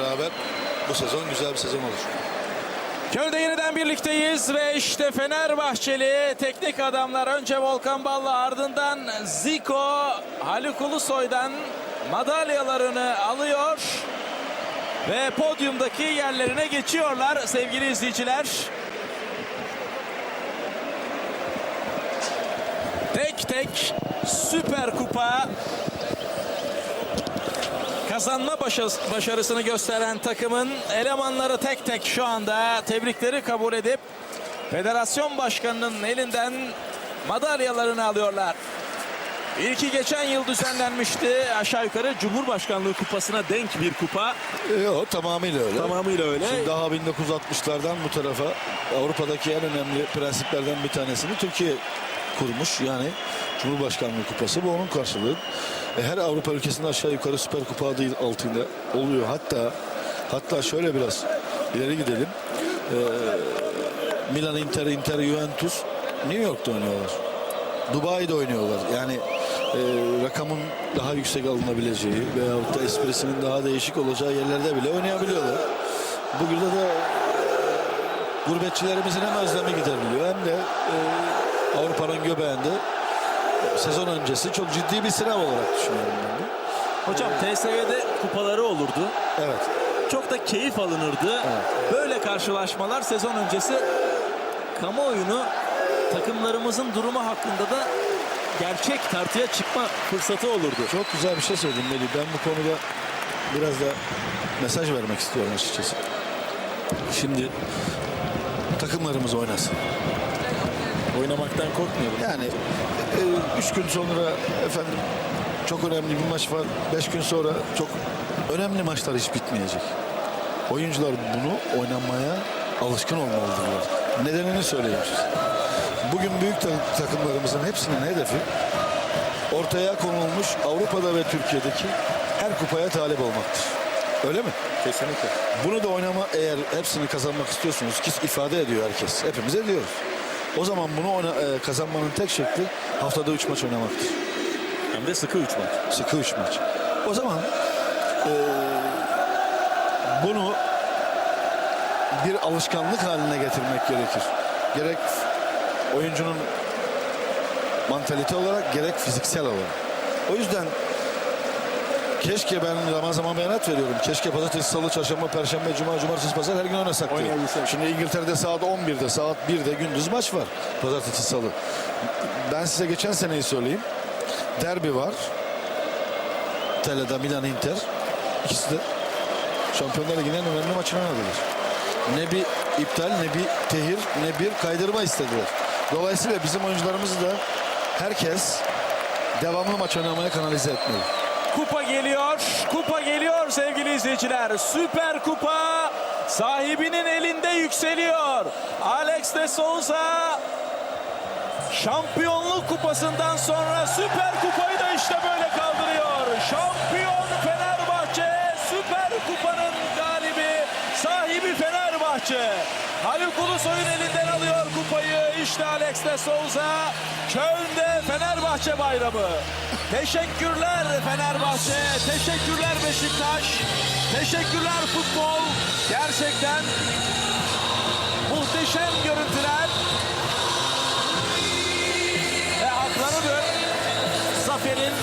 beraber bu sezon güzel bir sezon olur. Köyde yeniden birlikteyiz ve işte Fenerbahçeli teknik adamlar önce Volkan Ballı ardından Zico Haluk Ulusoy'dan madalyalarını alıyor ve podyumdaki yerlerine geçiyorlar sevgili izleyiciler. Tek tek Süper Kupa kazanma başarıs- başarısını gösteren takımın elemanları tek tek şu anda tebrikleri kabul edip federasyon başkanının elinden madalyalarını alıyorlar. İlki geçen yıl düzenlenmişti. Aşağı yukarı Cumhurbaşkanlığı kupasına denk bir kupa. Yok tamamıyla öyle. Tamamıyla öyle. Şimdi daha 1960'lardan bu tarafa Avrupa'daki en önemli prensiplerden bir tanesini Türkiye kurmuş. Yani Cumhurbaşkanlığı kupası bu onun karşılığı. E, her Avrupa ülkesinde aşağı yukarı Süper Kupa adı altında oluyor. Hatta hatta şöyle biraz ileri gidelim. E, Milan, Inter, Inter, Juventus New York'ta oynuyorlar. Dubai'de oynuyorlar. Yani e, rakamın daha yüksek alınabileceği veyahut da esprisinin daha değişik olacağı yerlerde bile oynayabiliyorlar. Bugün de e, gurbetçilerimizin hem özlemi gideriliyor hem de e, Avrupa'nın göbeğinde sezon öncesi çok ciddi bir sınav olarak düşünüyorum ben de. Hocam TSV'de kupaları olurdu. Evet. Çok da keyif alınırdı. Böyle karşılaşmalar sezon öncesi kamuoyunu takımlarımızın durumu hakkında da gerçek tartıya çıkma fırsatı olurdu. Çok güzel bir şey söyledin Melih. Ben bu konuda biraz da mesaj vermek istiyorum açıkçası. Şimdi takımlarımız oynasın. Oynamaktan korkmuyorum. Yani üç gün sonra efendim çok önemli bir maç var. Beş gün sonra çok önemli maçlar hiç bitmeyecek. Oyuncular bunu oynamaya alışkın olmalıdırlar. Nedenini söyleyeyim size. Bugün büyük ta- takımlarımızın hepsinin hedefi ortaya konulmuş Avrupa'da ve Türkiye'deki her kupaya talip olmaktır. Öyle mi? Kesinlikle. Bunu da oynama eğer hepsini kazanmak istiyorsunuz ki ifade ediyor herkes. Hepimiz ediyoruz. O zaman bunu oyna- e, kazanmanın tek şekli haftada 3 maç oynamaktır. Hem de sıkı üç maç. Sıkı 3 maç. O zaman e, bunu bir alışkanlık haline getirmek gerekir. Gerek oyuncunun mantalite olarak gerek fiziksel olarak. O yüzden keşke ben zaman zaman beyanat veriyorum. Keşke pazartesi, salı, çarşamba, perşembe, cuma, cumartesi, pazar her gün oynasak. Oynayabilsek. Şimdi İngiltere'de saat 11'de, saat 1'de gündüz maç var. Pazartesi, salı. Ben size geçen seneyi söyleyeyim. Derbi var. Tela'da Milan Inter. İkisi de Şampiyonlar Ligi'nin en önemli maçını oynadılar. Ne bir iptal ne bir tehir ne bir kaydırma istediler. Dolayısıyla bizim oyuncularımızı da herkes devamlı maç oynamaya kanalize etmeli. Kupa geliyor. Kupa geliyor sevgili izleyiciler. Süper Kupa sahibinin elinde yükseliyor. Alex de Souza şampiyonluk kupasından sonra Süper Kupayı da işte böyle kaldırıyor. Şampiyon Fenerbahçe Süper Kupa'nın galibi sahibi Fenerbahçe. Haluk Ulusoy'un elinden alıyor kupayı. İşte Alex de Souza. Köln'de Fenerbahçe bayramı. Teşekkürler Fenerbahçe. Teşekkürler Beşiktaş. Teşekkürler futbol. Gerçekten muhteşem görüntüler. Ve haklarıdır. Zafer'in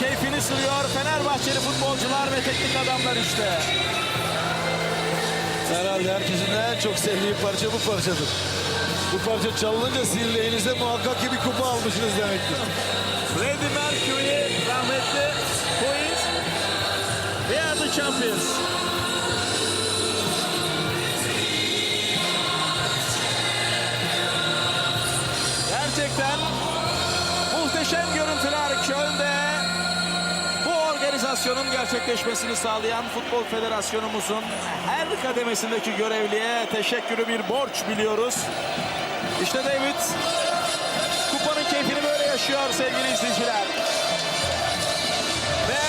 keyfini sürüyor. Fenerbahçeli futbolcular ve teknik adamlar işte. Herhalde herkesin en çok sevdiği parça bu parçadır. Bu parça çalınınca sizin muhakkak ki bir kupa almışsınız demektir. Freddie Mercury rahmetli Queens. We are the champions. Gerçekten muhteşem görüntüler Köln'de. Bu organizasyonun gerçekleşmesini sağlayan Futbol Federasyonumuzun her kademesindeki görevliye teşekkürü bir borç biliyoruz. İşte David yaşıyor sevgili izleyiciler. Ve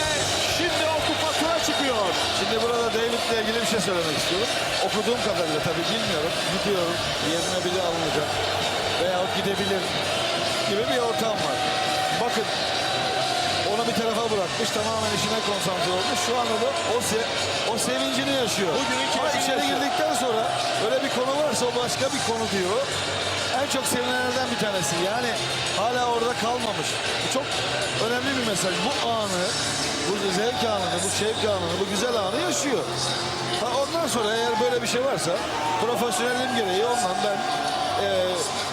şimdi o kupa tura çıkıyor. Şimdi burada David'le ilgili bir şey söylemek istiyorum. Okuduğum kadarıyla tabii bilmiyorum. Gidiyorum. Yerine biri alınacak. Veyahut gidebilir gibi bir ortam var. Bakın onu bir tarafa bırak. bırakmış tamamen işine konsantre olmuş. Şu anda da o, se- o sevincini yaşıyor. Bugünün Ama içeri yaşıyor. girdikten sonra öyle bir konu varsa o başka bir konu diyor. En çok sevinenlerden bir tanesi. Yani hala orada kalmamış. Bu çok önemli bir mesaj. Bu anı, bu zevk anını, bu şevk anını, bu güzel anı yaşıyor. Ha ondan sonra eğer böyle bir şey varsa profesyonelim gereği ondan ben e,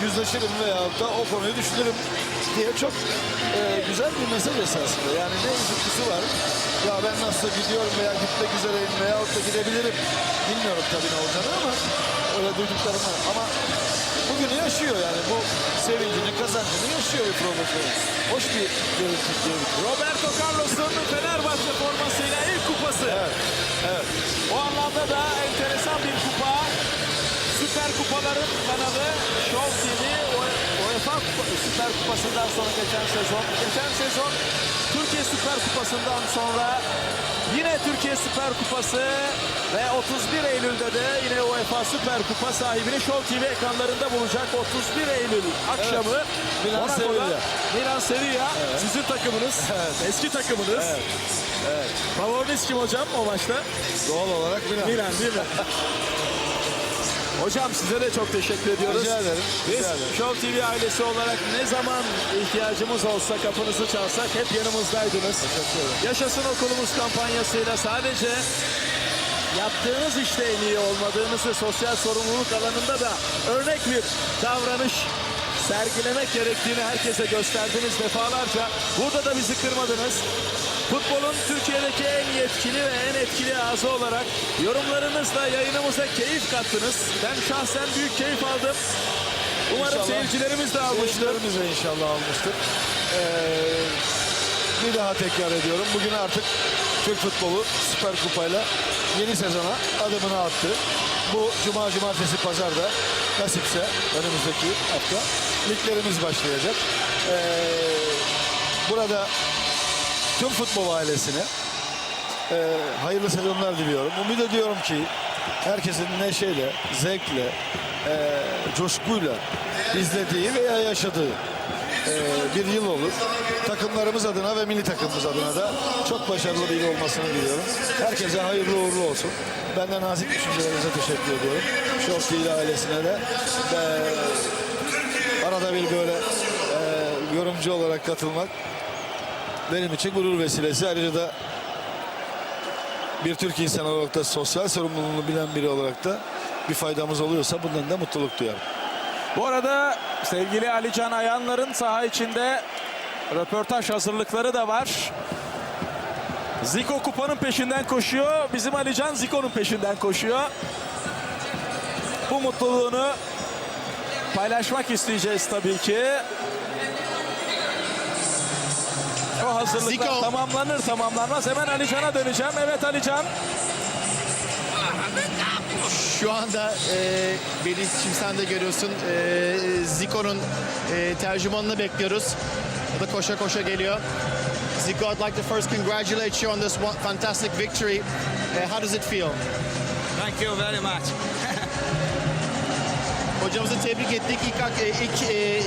yüzleşirim veyahut da o konuyu düşünürüm diye çok e, güzel bir mesaj esasında. Yani ne üzüntüsü var. Ya ben nasıl gidiyorum veya gitmek üzereyim veyahut da gidebilirim. Bilmiyorum tabii ne olacağını ama öyle duyduklarımı ama bugünü yaşıyor yani bu sevincini, kazancını yaşıyor bir profesyonel. Hoş bir görüntü diyelim. Roberto Carlos'un Fenerbahçe formasıyla ilk kupası. Evet, evet. O anlamda da enteresan bir kupa. Süper Kupaların kanalı Show TV Süper Kupası'ndan sonra geçen sezon. Geçen sezon Türkiye Süper Kupası'ndan sonra yine Türkiye Süper Kupası ve 31 Eylül'de de yine UEFA Süper Kupa sahibini Show TV ekranlarında bulacak 31 Eylül akşamı Milan Monaco'da Sevilla. Milan Sevilla sizin takımınız Evet. eski takımınız favoriniz kim hocam o maçta? Doğal olarak Milan. Milan değil mi? Hocam size de çok teşekkür ediyoruz. Rica ederim, Biz rica ederim. Show TV ailesi olarak ne zaman ihtiyacımız olsa kapınızı çalsak hep yanımızdaydınız. Yaşasın okulumuz kampanyasıyla sadece yaptığınız işte en iyi olmadığınızı sosyal sorumluluk alanında da örnek bir davranış sergilemek gerektiğini herkese gösterdiniz defalarca. Burada da bizi kırmadınız. Futbolun Türkiye'deki en yetkili ve en etkili ağzı olarak yorumlarınızla yayınımıza keyif kattınız. Ben şahsen büyük keyif aldım. Umarım İnşallah. seyircilerimiz de almıştır. Seyircilerimiz de inşallah almıştır. Ee, bir daha tekrar ediyorum. Bugün artık Türk futbolu Süper Kupayla yeni sezona adımını attı. Bu Cuma, Cumartesi, Pazar'da nasipse önümüzdeki hafta liglerimiz başlayacak. Ee, burada tüm futbol ailesine e, hayırlı sezonlar diliyorum. Umut ediyorum ki herkesin neşeyle, zevkle, e, coşkuyla izlediği veya yaşadığı e, bir yıl olur. Takımlarımız adına ve milli takımımız adına da çok başarılı bir yıl olmasını diliyorum. Herkese hayırlı uğurlu olsun. Benden nazik düşüncelerinize teşekkür ediyorum. Şok TV ailesine de ve arada bir böyle e, yorumcu olarak katılmak benim için gurur vesilesi. Ayrıca da bir Türk insanı olarak da sosyal sorumluluğunu bilen biri olarak da bir faydamız oluyorsa bundan da mutluluk duyarım. Bu arada sevgili Alican Ayanlar'ın saha içinde röportaj hazırlıkları da var. Ziko kupanın peşinden koşuyor. Bizim Alican Ziko'nun peşinden koşuyor. Bu mutluluğunu paylaşmak isteyeceğiz tabii ki. O hazırlıklar Zico. tamamlanır tamamlanmaz. Hemen Alican'a döneceğim. Evet Alican. Şu anda e, şimdi sen de görüyorsun. E, Zico'nun e, tercümanını bekliyoruz. O da koşa koşa geliyor. Zico, I'd like to first congratulate you on this fantastic victory. Uh, how does it feel? Thank you very much. Hocamızı tebrik ettik. İlk, e, ilk e,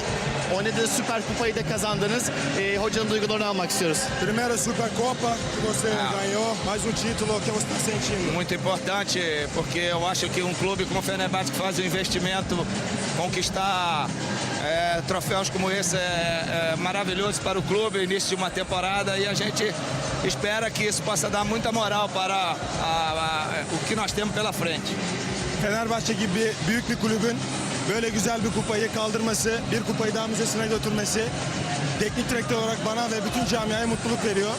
oynadığı Süper Kupayı da kazandınız. E, hocanın duygularını almak istiyoruz. Primeira Supercopa que você Ah. ganhou, mais um título, que você está sentindo? Muito importante, porque eu acho que um clube como o Fenerbahçe que faz um investimento, conquistar é, troféus como esse é, é maravilhoso para o clube, início de uma temporada, e a gente espera que isso possa dar muita moral para a- a- o que nós temos pela frente. Fenerbahçe gibi büyük bir kulübün böyle güzel bir kupayı kaldırması, bir kupayı daha müzesine götürmesi teknik direktör olarak bana ve bütün camiaya mutluluk veriyor.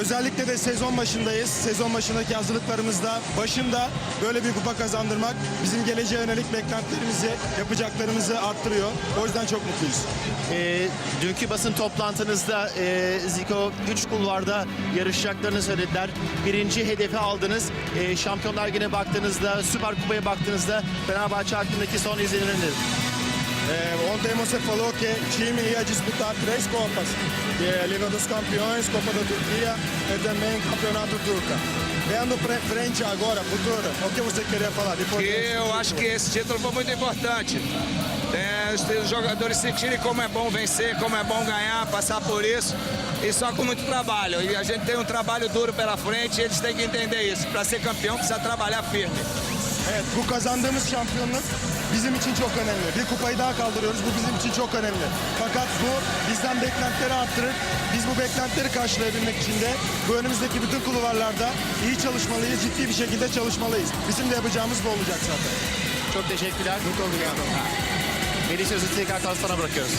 Özellikle de sezon başındayız. Sezon başındaki hazırlıklarımızda başında böyle bir kupa kazandırmak bizim geleceğe yönelik beklentilerimizi, yapacaklarımızı arttırıyor. O yüzden çok mutluyuz. E, dünkü basın toplantınızda e, Zico 3 kulvarda yarışacaklarını söylediler. Birinci hedefi aldınız. E, Şampiyonlar Ligi'ne baktığınızda, Süper Kupa'ya baktığınızda Fenerbahçe hakkındaki son izlenimleri nedir? É, ontem você falou que o time ia disputar três Copas. Que é a Liga dos Campeões, Copa da Turquia e também Campeonato Turca. Vendo pra frente agora, futuro, o que você queria falar? Depois eu acho que esse título foi muito importante. É, os jogadores sentirem como é bom vencer, como é bom ganhar, passar por isso. E só com muito trabalho. E a gente tem um trabalho duro pela frente e eles têm que entender isso. Para ser campeão precisa trabalhar firme. Evet, bu kazandığımız şampiyonluk bizim için çok önemli. Bir kupayı daha kaldırıyoruz. Bu bizim için çok önemli. Fakat bu bizden beklentileri arttırır. Biz bu beklentileri karşılayabilmek için de bu önümüzdeki bütün kulvarlarda iyi çalışmalıyız, ciddi bir şekilde çalışmalıyız. Bizim de yapacağımız bu olacak zaten. Çok teşekkürler. Mutlu olduk. Melih sözü tekrar sana bırakıyoruz.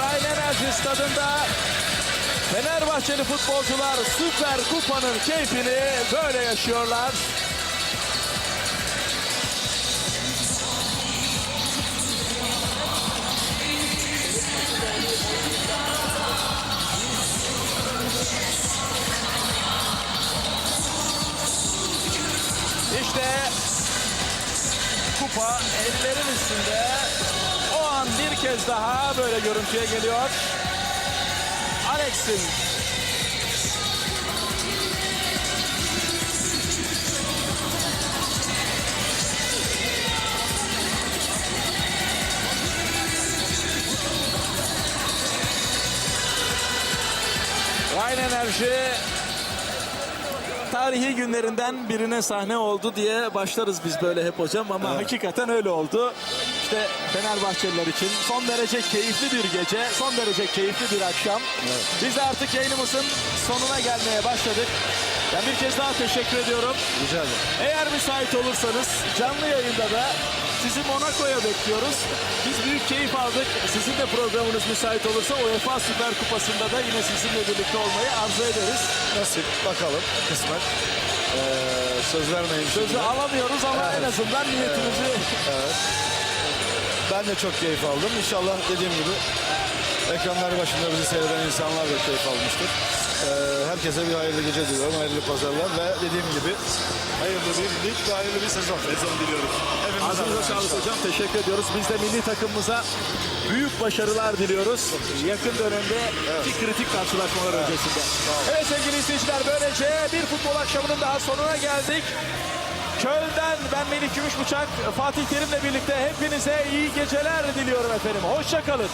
Rhein Enerji stadında Fenerbahçeli futbolcular Süper Kupa'nın keyfini böyle yaşıyorlar. İşte kupa ellerin üstünde. O an bir kez daha böyle görüntüye geliyor. Alex'in. Rhein Enerji tarihi günlerinden birine sahne oldu diye başlarız biz böyle hep hocam ama hakikaten öyle oldu. İşte Fenerbahçeliler için son derece keyifli bir gece, son derece keyifli bir akşam. Biz de artık yayınımızın sonuna gelmeye başladık. Ben bir kez daha teşekkür ediyorum. Rica ederim. Eğer müsait olursanız canlı yayında da sizi Monaco'ya bekliyoruz. Biz büyük keyif aldık. Sizin de programınız müsait olursa UEFA Süper Kupası'nda da yine sizinle birlikte olmayı arzu ederiz. Nasip bakalım kısmet. Ee, söz vermeyin. Sözü şimdi. alamıyoruz ama en azından niyetimizi Ben de çok keyif aldım. İnşallah dediğim gibi ekranlar başında bizi seyreden insanlar da keyif almıştır. Ee, herkese bir hayırlı gece diliyorum, hayırlı pazarlar ve dediğim gibi hayırlı bir lig ve hayırlı bir sezon. Sezon diliyoruz. Ağzınıza sağlık hocam. Teşekkür ediyoruz. Biz de milli takımımıza büyük başarılar diliyoruz. Yakın dönemde iki kritik karşılaşmalar öncesinde. Evet sevgili izleyiciler böylece bir futbol akşamının daha sonuna geldik. Köln'den ben Melih Gümüşbıçak, Fatih Terim'le birlikte hepinize iyi geceler diliyorum efendim. Hoşçakalın.